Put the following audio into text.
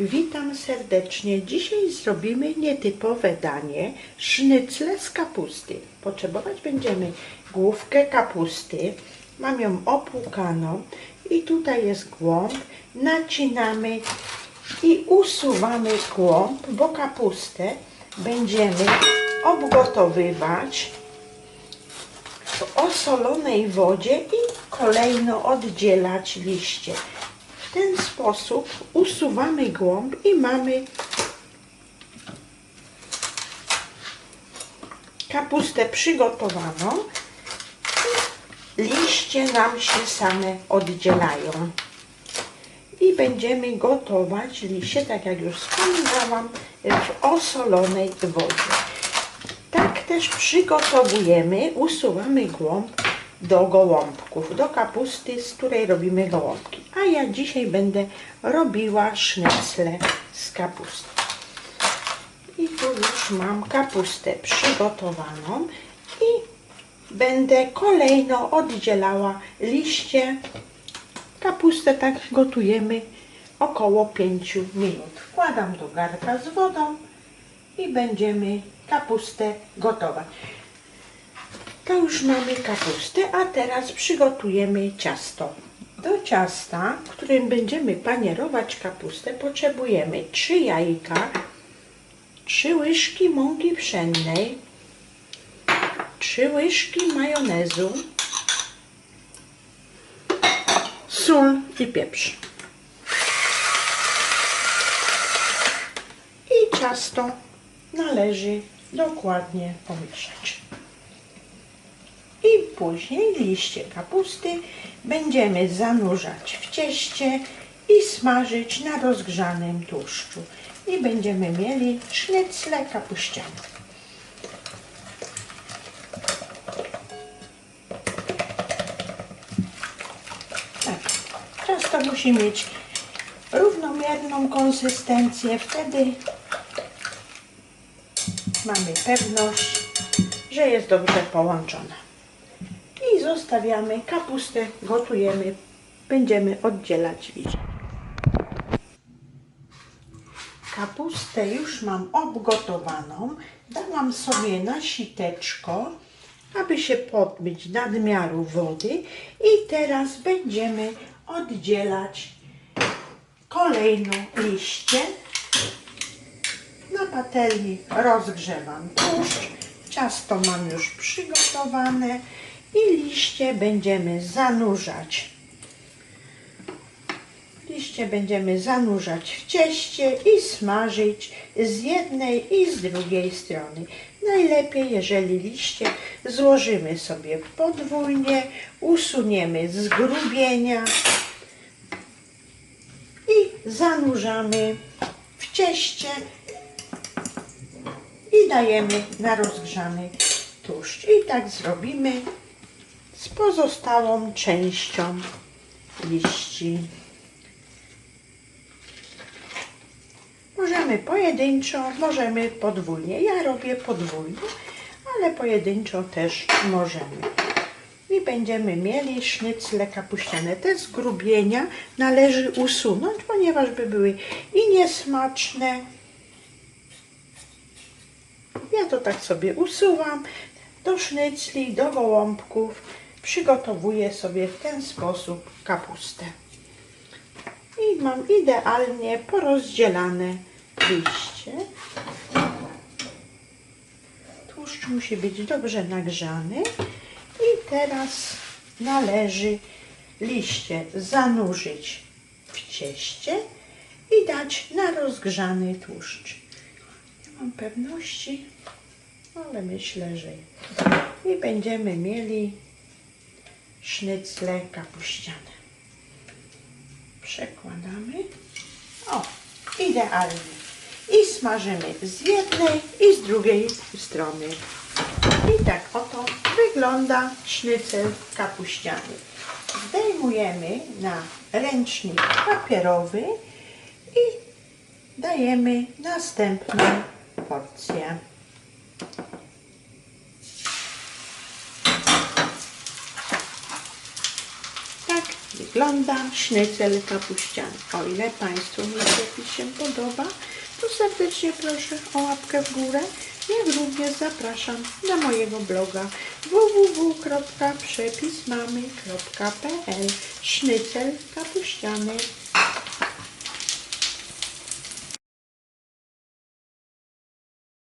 Witam serdecznie. Dzisiaj zrobimy nietypowe danie sznycle z kapusty. Potrzebować będziemy główkę kapusty. Mam ją opłukaną i tutaj jest głąb. Nacinamy i usuwamy głąb, bo kapustę będziemy obgotowywać w osolonej wodzie i kolejno oddzielać liście. Ten sposób usuwamy głąb i mamy kapustę przygotowaną. Liście nam się same oddzielają. I będziemy gotować liście, tak jak już wspominałam, w osolonej wodzie. Tak też przygotowujemy, usuwamy głąb do gołąbków, do kapusty, z której robimy gołąbki. A ja dzisiaj będę robiła sznecle z kapusty. I tu już mam kapustę przygotowaną i będę kolejno oddzielała liście. Kapustę tak gotujemy około 5 minut. Wkładam do garka z wodą i będziemy kapustę gotować. To już mamy kapustę, a teraz przygotujemy ciasto. Do ciasta, w którym będziemy panierować kapustę, potrzebujemy 3 jajka, 3 łyżki mąki pszennej, 3 łyżki majonezu, sól i pieprz. I ciasto należy dokładnie pomieszać. I później liście kapusty będziemy zanurzać w cieście i smażyć na rozgrzanym tłuszczu. I będziemy mieli sznycle kapuściane. Tak, ciasto musi mieć równomierną konsystencję, wtedy mamy pewność, że jest dobrze połączona. Zostawiamy kapustę, gotujemy, będziemy oddzielać liście. Kapustę już mam obgotowaną, dałam sobie na siteczko, aby się podmyć nadmiaru wody i teraz będziemy oddzielać kolejno liście. Na patelni rozgrzewam tłuszcz, ciasto mam już przygotowane i liście będziemy zanurzać. Liście będziemy zanurzać w cieście i smażyć z jednej i z drugiej strony. Najlepiej, jeżeli liście złożymy sobie podwójnie, usuniemy zgrubienia i zanurzamy w cieście i dajemy na rozgrzany tłuszcz. I tak zrobimy z pozostałą częścią liści. Możemy pojedynczo, możemy podwójnie. Ja robię podwójnie, ale pojedynczo też możemy. I będziemy mieli sznycle kapuściane. Te zgrubienia należy usunąć, ponieważ by były i niesmaczne. Ja to tak sobie usuwam do sznycli, do gołąbków. Przygotowuję sobie w ten sposób kapustę. I mam idealnie porozdzielane liście. Tłuszcz musi być dobrze nagrzany. I teraz należy liście zanurzyć w cieście i dać na rozgrzany tłuszcz. Nie mam pewności, ale myślę, że i będziemy mieli sznycle kapuściane. Przekładamy. O, idealnie. I smażymy z jednej i z drugiej strony. I tak oto wygląda sznycel kapuściany. Zdejmujemy na ręcznik papierowy i dajemy następną porcję. Tak wygląda sznycel kapuściany. O ile Państwu mój przepis się podoba, to serdecznie proszę o łapkę w górę, jak również zapraszam na mojego bloga www.przepismamy.pl Sznycel kapuściany.